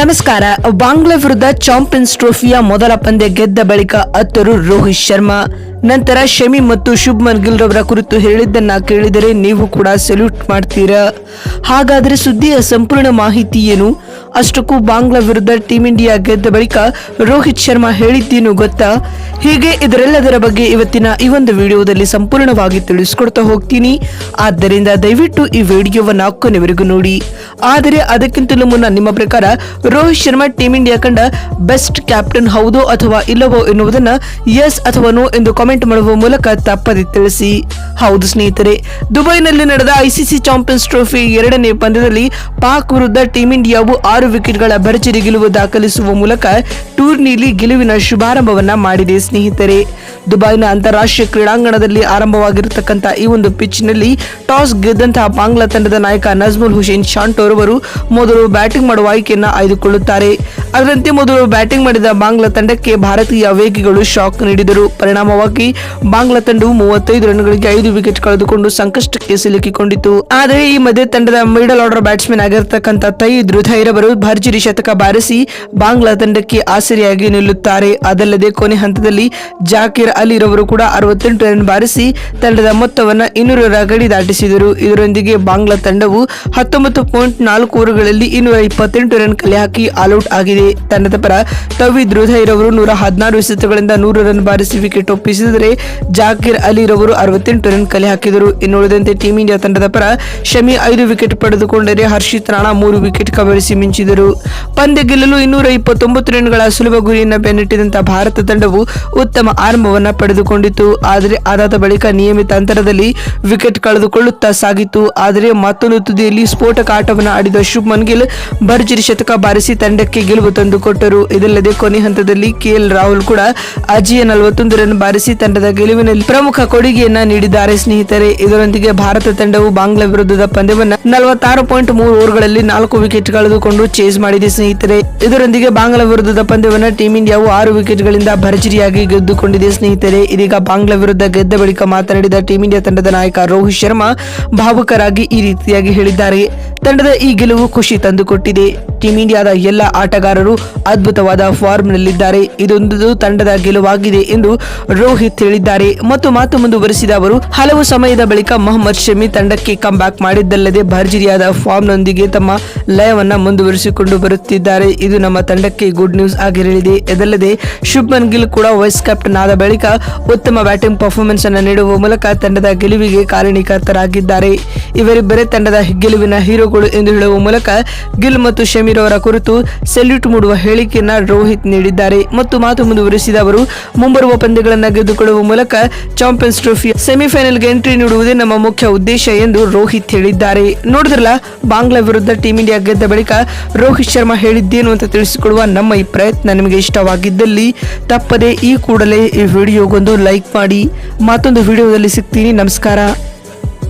ನಮಸ್ಕಾರ. ಬಾಂಗ್ಲಾ ವಿರುದ್ಧ ಚಾಂಪಿಯನ್ಸ್ ಟ್ರೋಫಿಯ ಮೊದಲ ಪಂದ್ಯ ಗೆದ್ದ ಬಳಿಕ ಅತ್ತರು ರೋಹಿತ್ ಶರ್ಮಾ. ನಂತರ ಶಮಿ ಮತ್ತು ಶುಭ್ಮನ್ ಗಿಲ್ ರವರ ಕುರಿತು ಹೇಳಿದ್ದನ್ನ ಕೇಳಿದರೆ ನೀವು ಕೂಡ ಸೆಲ್ಯೂಟ್ ಮಾಡ್ತೀರಾ? ಹಾಗಾದರೆ ಸುದ್ದಿಯ ಸಂಪೂರ್ಣ ಮಾಹಿತಿ ಏನು? ಅಷ್ಟಕ್ಕೂ ಬಾಂಗ್ಲಾ ವಿರುದ್ಧ ಟೀಂ ಇಂಡಿಯಾ ಗೆದ್ದ ಬಳಿಕ ರೋಹಿತ್ ಶರ್ಮಾ ಹೇಳಿದ್ದೇನು ಗೊತ್ತಾ? ಹೀಗೆ ಇದರೆಲ್ಲದರ ಬಗ್ಗೆ ಇವತ್ತಿನ ಈ ಒಂದು ವಿಡಿಯೋದಲ್ಲಿ ಸಂಪೂರ್ಣವಾಗಿ ತಿಳಿಸಿಕೊಡ್ತಾ ಹೋಗ್ತೀನಿ. ಆದ್ದರಿಂದ ದಯವಿಟ್ಟು ಈ ವಿಡಿಯೋವನ್ನು ಕೊನೆವರೆಗೂ ನೋಡಿ. ಆದರೆ ಅದಕ್ಕಿಂತಲೂ ಮುನ್ನ ನಿಮ್ಮ ಪ್ರಕಾರ ರೋಹಿತ್ ಶರ್ಮಾ ಟೀಮ್ ಇಂಡಿಯಾ ಕಂಡ ಬೆಸ್ಟ್ ಕ್ಯಾಪ್ಟನ್ ಹೌದೋ ಅಥವಾ ಇಲ್ಲವೋ ಎನ್ನುವುದನ್ನ ಎಸ್ ಅಥವಾ ನೋ ಎಂದು ಕಾಮೆಂಟ್ ಮಾಡುವ ಮೂಲಕ ತಪ್ಪದೆ ತಿಳಿಸಿ. ಹೌದು ಸ್ನೇಹಿತರೆ, ದುಬೈನಲ್ಲಿ ನಡೆದ ಐಸಿಸಿ ಚಾಂಪಿಯನ್ಸ್ ಟ್ರೋಫಿ ಎರಡನೇ ಪಂದ್ಯದಲ್ಲಿ ಪಾಕ್ ವಿರುದ್ಧ ಟೀಂ ಇಂಡಿಯಾವು ಆರು ವಿಕೆಟ್ಗಳ ಭರ್ಜರಿ ಗೆಲುವು ದಾಖಲಿಸುವ ಮೂಲಕ ಟೂರ್ನಿಲಿ ಗೆಲುವಿನ ಶುಭಾರಂಭವನ್ನ ಮಾಡಿದೆ. ಸ್ನೇಹಿತರೆ, ದುಬೈನ ಅಂತಾರಾಷ್ಟ್ರೀಯ ಕ್ರೀಡಾಂಗಣದಲ್ಲಿ ಆರಂಭವಾಗಿರತಕ್ಕಂತ ಈ ಒಂದು ಪಿಚ್ನಲ್ಲಿ ಟಾಸ್ ಗೆದ್ದಂತಹ ಬಾಂಗ್ಲಾ ತಂಡದ ನಾಯಕ ನಜ್ಮುಲ್ ಹುಸೇನ್ ಶಾಂಟೋರ್ ಅವರು ಮೊದಲು ಬ್ಯಾಟಿಂಗ್ ಮಾಡುವ ಆಯ್ಕೆಯನ್ನು ಆಯ್ದುಕೊಳ್ಳುತ್ತಾರೆ. ಅದರಂತೆ ಮೊದಲು ಬ್ಯಾಟಿಂಗ್ ಮಾಡಿದ ಬಾಂಗ್ಲಾ ತಂಡಕ್ಕೆ ಭಾರತೀಯ ವೇಗಿಗಳು ಶಾಕ್ ನೀಡಿದರು. ಪರಿಣಾಮವಾಗಿ ಬಾಂಗ್ಲಾ ತಂಡವು ಮೂವತ್ತೈದು ರನ್ಗಳಿಗೆ ಐದು ವಿಕೆಟ್ ಕಳೆದುಕೊಂಡು ಸಂಕಷ್ಟಕ್ಕೆ ಸಿಲುಕಿಕೊಂಡಿತು. ಆದರೆ ಈ ಮಧ್ಯೆ ತಂಡದ ಮಿಡಲ್ ಆರ್ಡರ್ ಬ್ಯಾಟ್ಸ್ಮನ್ ತೈ ತೈದ್ ಅವರು ಭರ್ಜರಿ ಶತಕ ಬಾರಿಸಿ ಬಾಂಗ್ಲಾ ತಂಡಕ್ಕೆ ಆಸರೆಯಾಗಿ ನಿಲ್ಲುತ್ತಾರೆ. ಅದಲ್ಲದೆ ಕೊನೆ ಹಂತದಲ್ಲಿ ಜಾಕಿರ್ ಅಲಿ ರವರು ಕೂಡ ಅರವತ್ತೆಂಟು ರನ್ ಬಾರಿಸಿ ತಂಡದ ಮೊತ್ತವನ್ನ ಇನ್ನೂರರ ಗಡಿ ದಾಟಿಸಿದರು. ಇದರೊಂದಿಗೆ ಬಾಂಗ್ಲಾ ತಂಡವು ಹತ್ತೊಂಬತ್ತು ಪಾಯಿಂಟ್ ನಾಲ್ಕು ಓವರ್ಗಳಲ್ಲಿ ಇನ್ನೂರ ಇಪ್ಪತ್ತೆಂಟು ರನ್ ಕಲೆ ಹಾಕಿ ಆಲ್ಔಟ್ ಆಗಿದೆ. ತಂಡದ ಪರ ತವೀದ್ ರವರು ನೂರ ಹದಿನಾರು ಎಸೆತಗಳಿಂದ ನೂರು ರನ್ ಬಾರಿಸಿ ವಿಕೆಟ್ ಒಪ್ಪಿಸಿದರೆ ಜಾಕಿರ್ ಅಲಿ ರವರು ಅರವತ್ತೆಂಟು ರನ್ ಕಲೆ ಹಾಕಿದರು. ಇನ್ನುಳಿದಂತೆ ಟೀಮ್ ಇಂಡಿಯಾ ತಂಡದ ಪರ ಶಮಿ ಐದು ವಿಕೆಟ್ ಪಡೆದುಕೊಂಡರೆ ಹರ್ಷಿತ್ ರಾಣಾ ಮೂರು ವಿಕೆಟ್ ಕಬಳಿಸಿ ಮಿಂಚಿದರು. ಪಂದ್ಯ ಗೆಲ್ಲಲು ಇನ್ನೂರ ಇಪ್ಪತ್ತೊಂಬತ್ತು ರನ್ಗಳ ಸುಲಭ ಗುರಿಯನ್ನು ಬೆನ್ನಟ್ಟಿದಂತಹ ಭಾರತ ತಂಡವು ಉತ್ತಮ ಆರಂಭವನ್ನ ಪಡೆದುಕೊಂಡಿತು. ಆದರೆ ಅದಾದ ಬಳಿಕ ನಿಯಮಿತ ಅಂತರದಲ್ಲಿ ವಿಕೆಟ್ ಕಳೆದುಕೊಳ್ಳುತ್ತಾ ಸಾಗಿತ್ತು ಆದರೆ ಮತ್ತೊಂದು ತುದಿಯಲ್ಲಿ ಸ್ಫೋಟಕ ಆಟವನ್ನು ಆಡಿದ ಶುಭ್ಮನ್ ಗಿಲ್ ಭರ್ಜರಿ ಶತಕ ಬಾರಿಸಿ ತಂಡಕ್ಕೆ ಗೆಲುವು ತಂದುಕೊಟ್ಟರು. ಇದಲ್ಲದೆ ಕೊನೆ ಹಂತದಲ್ಲಿ ಕೆಎಲ್ ರಾಹುಲ್ ಕೂಡ ಅಜಿಯ ನಲವತ್ತೊಂದು ರನ್ ಬಾರಿಸಿ ತಂಡದ ಗೆಲುವಿನಲ್ಲಿ ಪ್ರಮುಖ ಕೊಡುಗೆಯನ್ನ ನೀಡಿದ್ದಾರೆ. ಸ್ನೇಹಿತರೆ, ಇದರೊಂದಿಗೆ ಭಾರತ ತಂಡವು ಬಾಂಗ್ಲಾ ವಿರುದ್ಧದ ಪಂದ್ಯವನ್ನು ನಲವತ್ತಾರು ಪಾಯಿಂಟ್ ಮೂರು ಓವರ್ಗಳಲ್ಲಿ ನಾಲ್ಕು ವಿಕೆಟ್ ಕಳೆದುಕೊಂಡು ಚೇಸ್ ಮಾಡಿದೆ. ಸ್ನೇಹಿತರೆ, ಇದರೊಂದಿಗೆ ಬಾಂಗ್ಲಾ ವಿರುದ್ಧದ ಪಂದ್ಯವನ್ನು ಟೀಂ ಇಂಡಿಯಾವು ಆರು ವಿಕೆಟ್ಗಳಿಂದ ಭರ್ಜರಿಯಾಗಿ ಗೆದ್ದುಕೊಂಡಿದೆ ಸ್ನೇಹಿತರೆ. ಇದೀಗ ಬಾಂಗ್ಲಾ ವಿರುದ್ಧ ಗೆದ್ದ ಬಳಿಕ ಮಾತನಾಡಿದ ಟೀಂ ಇಂಡಿಯಾ ತಂಡದ ನಾಯಕ ರೋಹಿತ್ ಶರ್ಮಾ ಭಾವುಕರಾಗಿ ಈ ರೀತಿಯಾಗಿ ಹೇಳಿದ್ದಾರೆ. ತಂಡದ ಈ ಗೆಲುವು ಖುಷಿ ತಂದುಕೊಟ್ಟಿದೆ. ಟೀಂ ಇಂಡಿಯಾದ ಎಲ್ಲ ಆಟಗಾರರು ಅದ್ಭುತವಾದ ಫಾರ್ಮ್ನಲ್ಲಿದ್ದಾರೆ. ಇದೊಂದು ತಂಡದ ಗೆಲುವಾಗಿದೆ ಎಂದು ರೋಹಿತ್ ಹೇಳಿದ್ದಾರೆ. ಮತ್ತು ಮಾತು ಮುಂದುವರೆಸಿದ ಅವರು, ಹಲವು ಸಮಯದ ಬಳಿಕ ಮೊಹಮ್ಮದ್ ಶಮಿ ತಂಡಕ್ಕೆ ಕಮ್ ಬ್ಯಾಕ್ ಮಾಡಿದ್ದಲ್ಲದೆ ಭರ್ಜರಿಯಾದ ಫಾರ್ಮ್ನೊಂದಿಗೆ ತಮ್ಮ ಲಯವನ್ನ ಮುಂದುವರಿಸಿಕೊಂಡು ಬರುತ್ತಿದ್ದಾರೆ. ಇದು ನಮ್ಮ ತಂಡಕ್ಕೆ ಗುಡ್ ನ್ಯೂಸ್ ಆಗಿರಲಿದೆ. ಇದಲ್ಲದೆ ಶುಭ್ಮನ್ ಗಿಲ್ ಕೂಡ ವೈಸ್ ಕ್ಯಾಪ್ಟನ್ ಆದ ಬಳಿಕ ಉತ್ತಮ ಬ್ಯಾಟಿಂಗ್ ಪರ್ಫಾರ್ಮೆನ್ಸ್ ಅನ್ನು ನೀಡುವ ಮೂಲಕ ತಂಡದ ಗೆಲುವಿಗೆ ಕಾರಣೀಕರ್ತರಾಗಿದ್ದಾರೆ ಇವರಿಬ್ಬರೇ ತಂಡದ ಗೆಲುವಿನ ಹೀರೋಗಳು ಎಂದು ಹೇಳುವ ಮೂಲಕ ಗಿಲ್ ಮತ್ತು ಶಮೀರ್ ಅವರ ಕುರಿತು ಸೆಲ್ಯೂಟ್ ಮೂಡುವ ಹೇಳಿಕೆಯನ್ನು ರೋಹಿತ್ ನೀಡಿದ್ದಾರೆ. ಮತ್ತು ಮಾತು ಮುಂದುವರಿಸಿದ ಅವರು, ಮುಂಬರುವ ಪಂದ್ಯಗಳನ್ನು ಗೆದ್ದುಕೊಳ್ಳುವ ಮೂಲಕ ಚಾಂಪಿಯನ್ಸ್ ಟ್ರೋಫಿ ಸೆಮಿಫೈನಲ್ಗೆ ಎಂಟ್ರಿ ನೀಡುವುದೇ ನಮ್ಮ ಮುಖ್ಯ ಉದ್ದೇಶ ಎಂದು ರೋಹಿತ್ ಹೇಳಿದ್ದಾರೆ. ನೋಡಿದ್ರಲ್ಲ, ಬಾಂಗ್ಲಾ ವಿರುದ್ಧ ಟೀಂ ಇಂಡಿಯಾ ಗೆದ್ದ ಬಳಿಕ ರೋಹಿತ್ ಶರ್ಮಾ ಹೇಳಿದ್ದೇನು ಅಂತ ತಿಳಿಸಿಕೊಡುವ ನಮ್ಮ ಈ ಪ್ರಯತ್ನ ನಿಮಗೆ ಇಷ್ಟವಾಗಿದ್ದಲ್ಲಿ ತಪ್ಪದೆ ಈ ಕೂಡಲೇ ಈ ವಿಡಿಯೋಗೊಂದು ಲೈಕ್ ಮಾಡಿ ಮತ್ತೊಂದು ವಿಡಿಯೋದಲ್ಲಿ ಸಿಗ್ತೀನಿ. ನಮಸ್ಕಾರ.